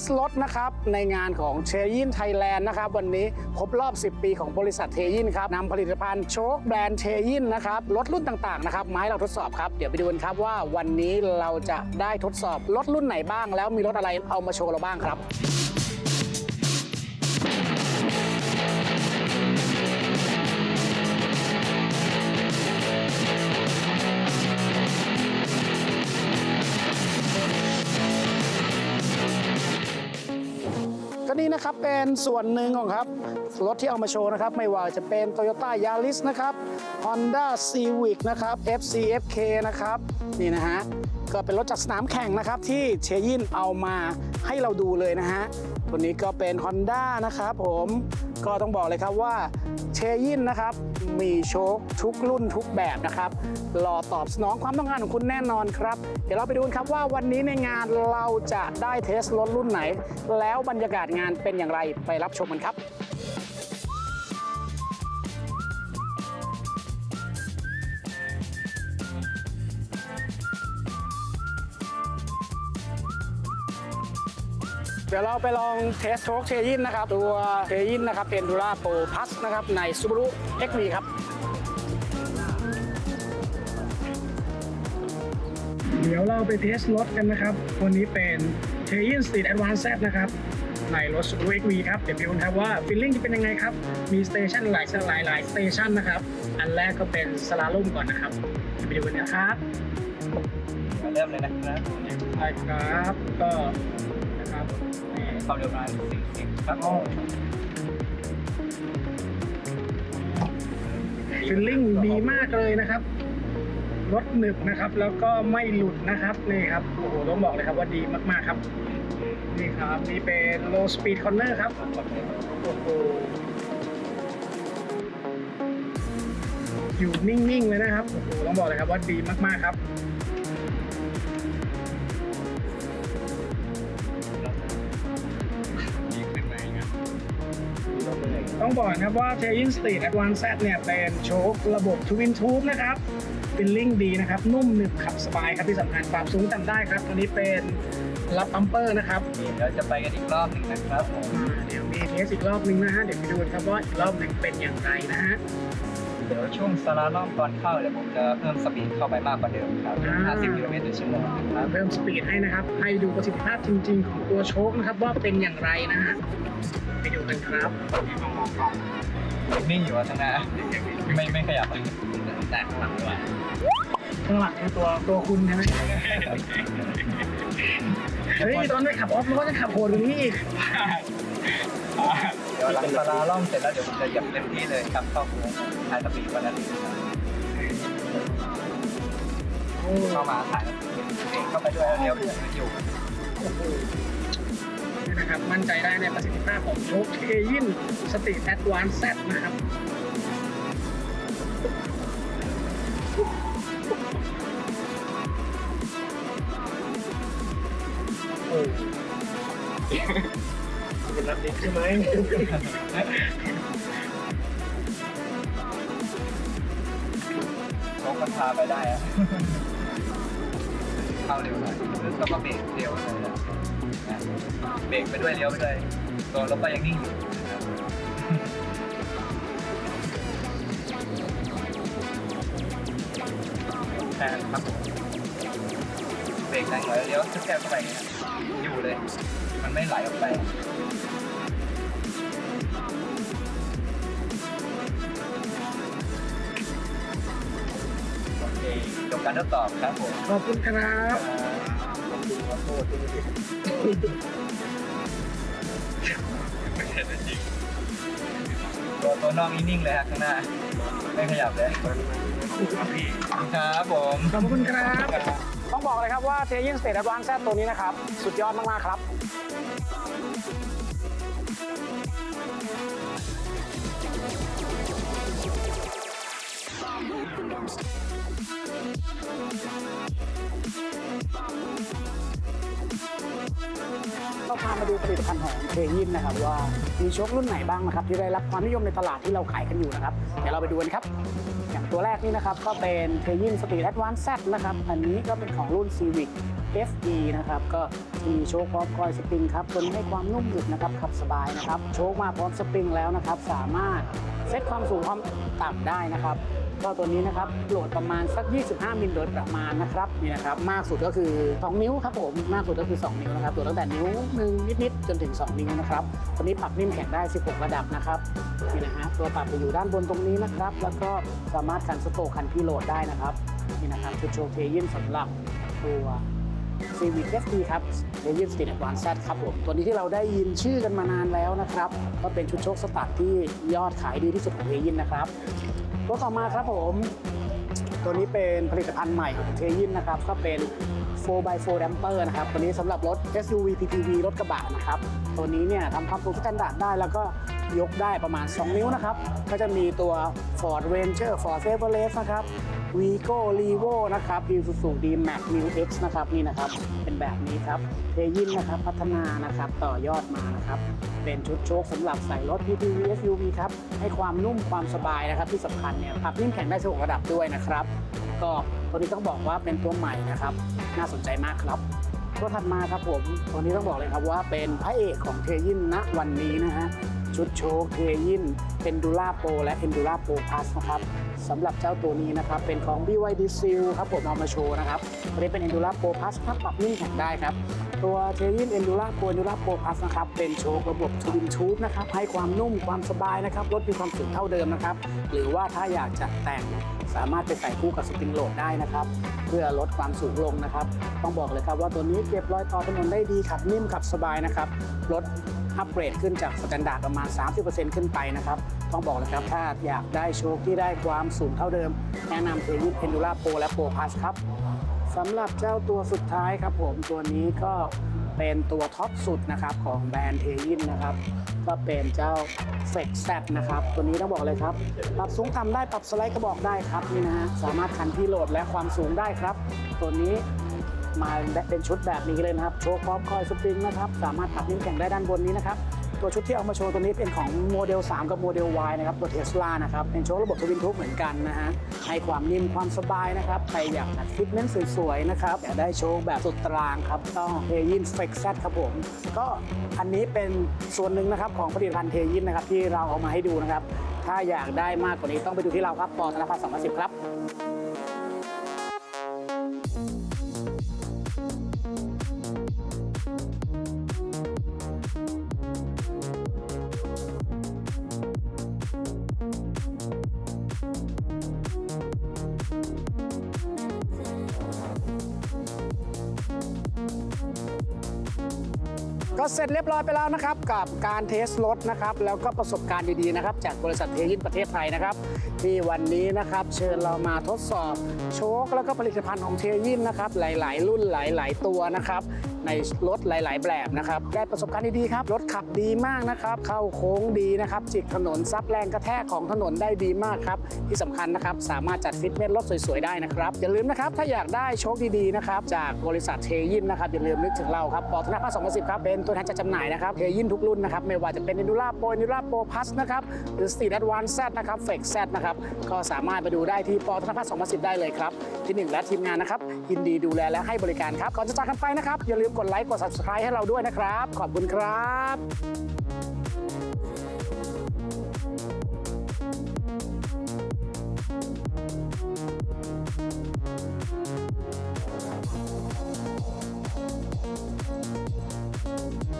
สรถนะครับในงานของเชยินไทยแลนด์นะครับวันนี้ครบรอบ 10 ปีของบริษัทเทยินครับนำผลิตภัณฑ์โชคแบรนด์เทยินนะครับรถรุ่นต่างๆนะครับมาให้เราทดสอบครับเดี๋ยวไปดูกันครับว่าวันนี้เราจะได้ทดสอบรถรุ่นไหนบ้าง แล้วมีรถอะไรเอามาโชว์เราบ้างครับ นะครับเป็นส่วนหนึ่งของครับรถที่เอามาโชว์นะครับไม่ว่าจะเป็น Toyota Yaris นะครับ Honda Civic นะครับ FCFK นะครับนี่นะฮะ ก็เป็นรถจากสนามแข่งนะครับ ที่เชยินเอามาให้เราดูเลยนะฮะตัวนี้ก็เป็น Honda นะครับผมก็ต้องบอกเลยครับว่าเชยินนะครับมีโชคทุกรุ่นทุกแบบนะครับรอตอบสนองความต้องการของคุณแน่นอนครับ เดี๋ยวเราไปดูกันครับว่าวันนี้ในงานเราจะได้เทสรถรุ่นไหน แล้วบรรยากาศงานเป็นอย่างไรไปรับชมกันครับ เดี๋ยวเราไปลองเทสโชคเชยินนะครับ ตัวเชยินนะครับเป็นดูราโปรพัสนะครับใน Subaru XV ครับเดี๋ยวเราไปเทสรถกันนะครับวันนี้เป็นเชยินสตรีทแอดวานซ์นะครับในรถ Subaru XV ครับ เดี๋ยวไปดูกันครับว่าฟีลลิ่งจะเป็นยังไงครับ มีสเตชันหลายหลายหลายสเตชันนะครับ อันแรกก็เป็นสลาลุ่มก่อนนะครับเดี๋ยวไปดูกันนะครับ เริ่มเลยนะครับใช่ครับ ก็ นะครับความเร็วประมาณ40ครับฟิลลิ่งดีมากเลยนะครับ รถหนึบนะครับ แล้วก็ไม่หลุดนะครับนี่ครับโอ้โหต้องบอกเลยครับว่าดีมากๆครับ นี่ครับนี่เป็น low speed corner ครับโอ้โหอยู่นิ่งๆเลยนะครับโอ้โหต้องบอกเลยครับว่าดีมากๆครับ ต้องบอกนะครับว่า t a i n Street Advance Z เนี่ยเป็นโชคระบบ Twin Tube นะครับฟิลลิ่งดีนะครับ นุ่มหนึบขับสบายครับที่สำคัญปรับสูงต่ำได้ครับตัวนี้เป็นรับปัมเปอร์นะครับเดี๋ยวจะไปกันอีกรอบหนึ่งนะครับผมอ่าเดี๋ยวมีเทสอีกรอบนึงนะฮะเดี๋ยวไปดูกันครับว่าอีกรอบหนึงเป็นอย่างไรนะฮะ เดี๋ยวช่วงสลาล่อมตอนเข้าเดี๋ยวผมจะเพิ่มสปีดเข้าไปมากกว่าเดิมครับอ่า 50กิโลเมตรต่อชั่วโมงนะครับ เพิ่มสปีดให้นะครับ ให้ดูประสิทธิภาพจริง ๆ ของตัวโชคนะครับว่าเป็นอย่างไรนะฮะไปดูกันครับนิ่งอยู่อะข้างหน้าไม่ไม่ขยับแต่ข้างหลังด้วยข้างหลังคือตัวตัวคุณใช่ไหมเฮ้ยตอนไปขับออฟโรถจะขับโหดกว่านี้อีกเดี๋ยวหลังสลาล่อมเสร็จแล้วเดี๋ยวผมจะเหยียบเต็มที่เลยครับเข้าโค้งไฮสปีดกว่านั้นอีกครับโอ้เข้ามาถ่ายเข้าไปด้วยเร็วอยู่โหนี่นะครับมั่นใจได้ในประสิทธิภาพของโชคเทยินสติแอดวานซ์แนะครับโอ้ เป็นรับดิบใช่ไหมโชคมันพาไปได้อะเข้าเร็วหน่อยแล้วก็เบรกเร็วเลยนะเบรกไปด้วยเลี้ยวไปด้วยตัวรถก็ยังนิ่งอยู่นะครับแค่ครับเบรกแรงหน่อยเลี้ยวแคบเข้าไปอยู่เลย มันไม่ไหลออกไป จบการทดสอบครับผมขอบคุณครับขอโทษตัวตัวนอกนิ่งๆเลยครับข้างหน้า ไม่ขยับเลยครับผมขอบคุณครับ ต้องบอกเลยครับว่าเทยินสเตทแอดวานซ์ตัวนี้นะครับ สุดยอดมาก ๆ ครับ ดูผลิตภัณฑ์ของเทยินนะครับว่ามีโชครุ่นไหนบ้างนะครับที่ได้รับความนิยมในตลาดที่เราขายกันอยู่นะครับเดี๋ยวเราไปดูกันครับ อย่างตัวแรกนี่นะครับก็เป็นเทยินสตรีทแอดวานซ์แซนะครับอันนี้ก็เป็นของรุ่น Civic FE นะครับก็มีโชคพร้อมคอยสปริงครับตัวนี้ให้ความนุ่มหนึบนะครับขับสบายนะครับโชคมาพร้อมสปริงแล้วนะครับ สามารถเซตความสูงความต่ำได้นะครับ ก็ตัวนี้นะครับโหลดประมาณสัก 25 มิลโดยประมาณนะครับนี่นะครับ มากสุดก็คือ 2 นิ้วครับผมมากสุดก็คือ 2 นิ้วนะครับตัวตั้งแต่นิ้วหนึ่งนิดๆจนถึง 2 นิ้วนะครับตัวนี้ปรับนิ่มแข็งได้ 16 ระดับนะครับนี่นะฮะตัวปรับจะอยู่ด้านบนตรงนี้นะครับ แล้วก็สามารถคันสโตรกคันพี่โหลดได้นะครับนี่นะครับชุดโชว์เทยินสำหรับตัว Civic FT ครับเทยิสตรีทแอดวานซ์ครับผม ตัวนี้ที่เราได้ยินชื่อกันมานานแล้วนะครับ ก็เป็นชุดโชคสตาร์ทที่ยอดขายดีที่สุดของเทยินนะครับ ตัวต่อมาครับผม ตัวนี้เป็นผลิตภัณฑ์ใหม่ของเทยินนะครับ ก็เป็น 4x4 damper นะครับ ตัวนี้สำหรับรถ SUV PPV รถกระบะนะครับ ตัวนี้เนี่ยทำความสูงสแตนดาร์ดได้แล้วก็ยกได้ประมาณ 2 นิ้วนะครับ ก็จะมีตัว Ford Ranger Ford Chevrolet นะครับ Vigo Levo นะครับ Isuzu D-Max New X นะครับนี่นะครับ เป็นแบบนี้ครับเทยินนะครับพัฒนานะครับต่อยอดมานะครับ เป็นชุดโชคสำหรับใส่รถ PPV SUV ครับ ให้ความนุ่มความสบายนะครับ ที่สำคัญเนี่ยปรับนิ่มแข็งได้สูงระดับด้วยนะครับ ก็ตัวนี้ต้องบอกว่าเป็นตัวใหม่นะครับ น่าสนใจมากครับตัวถัดมาครับผมตัวนี้ต้องบอกเลยครับว่าเป็นพระเอกของเทยินณวันนี้นะฮะ ชุดโชว์เทยิน Endura Pro และ Endura Pro Plus นะครับสำหรับเจ้าตัวนี้นะครับ เป็นของ BYD Seal ครับผมเอามาโชว์นะครับตัวนี้เป็น Endura Pro Plus ครับปรับนิ่งแข็งได้ครับ ตัวเทยิน Endura Pro Endura Pro Plus นะครับ เป็นโชว์ระบบ Twin Tube นะครับ ให้ความนุ่มความสบายนะครับรถมีความสูงเท่าเดิมนะครับ หรือว่าถ้าอยากจะแต่งสามารถไปใส่คู่กับสปริงโหลดได้นะครับ เพื่อลดความสูงลงนะครับ ต้องบอกเลยครับว่าตัวนี้เก็บรอยต่อถนนได้ดีขับนิ่มขับสบายนะครับรถ อัปเกรดขึ้นจากสแตนดาร์ดประมาณ 30%ขึ้นไปนะครับ ต้องบอกเลยครับถ้าอยากได้โชคที่ได้ความสูงเท่าเดิม แนะนำเทยุทเพนดูล่าโปรและโปรพัสครับสำหรับเจ้าตัวสุดท้ายครับผมตัวนี้ก็เป็นตัวท็อปสุดนะครับของแบรนด์เทยินนะครับก็เป็นเจ้าเฟกแซนะครับ ตัวนี้ต้องบอกเลยครับ ปรับสูงต่ำได้ปรับสไลด์กระบอกได้ครับนี่นะฮะสามารถคันที่โหลดและความสูงได้ครับ ตัวนี้ มาเป็นชุดแบบนี้เลยนะครับโชว์พร้อมคอยสปริงนะครับสามารถปรับนิ่มแข็งได้ด้านบนนี้นะครับตัวชุดที่เอามาโชว์ตัวนี้เป็นของโมเดล 3 กับโมเดล Y นะครับตัวเทสลานะครับเป็นโชว์ระบบทวินทุกเหมือนกันนะฮะให้ความนิ่มความสบายนะครับใครอยากจัดฟิตเนสสวยๆนะครับอยากได้โชว์แบบสุดตรางครับต้องเทยินเฟกซัครับผมก็อันนี้เป็นส่วนหนึ่งนะครับของผลิตภัณฑ์เทยินนะครับที่เราเอามาให้ดูนะครับถ้าอยากได้มากกว่านี้ต้องไปดูที่เราครับปอธนพัฒน์2010 ครับ ก็เสร็จเรียบร้อยไปแล้วนะครับ กับการเทสรถนะครับ แล้วก็ประสบการณ์ดีๆนะครับ จากบริษัทเทยินประเทศไทยนะครับ ที่วันนี้นะครับ เชิญเรามาทดสอบโชคแล้วก็ผลิตภัณฑ์ของเทยินนะครับ หลาย ๆ รุ่นหลาย ๆ ตัวนะครับ ในรถหลาย ๆ แบบนะครับ ได้ประสบการณ์ดีๆครับ รถขับดีมากนะครับ เข้าโค้งดีนะครับ จิกถนนซับแรงกระแทกของถนนได้ดีมากครับ ที่สำคัญนะครับ สามารถจัดฟิตเนสรถสวย ๆ ได้นะครับ อย่าลืมนะครับ ถ้าอยากได้โชคดีๆ นะครับ จากบริษัทเทยินนะครับ อย่าลืมนึกถึงเราครับปอธนาภา2010ครับเป็นตัวแทนจัดจำหน่ายนะครับเทยินทุกรุ่นนะครับไม่ว่าจะเป็น Endura Pro Endura Pro Plus นะครับหรือ Street Advance Z นะครับ Flex Z นะครับก็สามารถไปดูได้ที่ปอธนาภา2010 ได้เลยครับที่หนึ่งและทีมงานนะครับยินดีดูแลและให้บริการครับก่อนจะจากกันไปนะครับอย่าลืมกดไลค์กด Subscribe ให้เราด้วยนะครับ ขอบคุณครับ うん。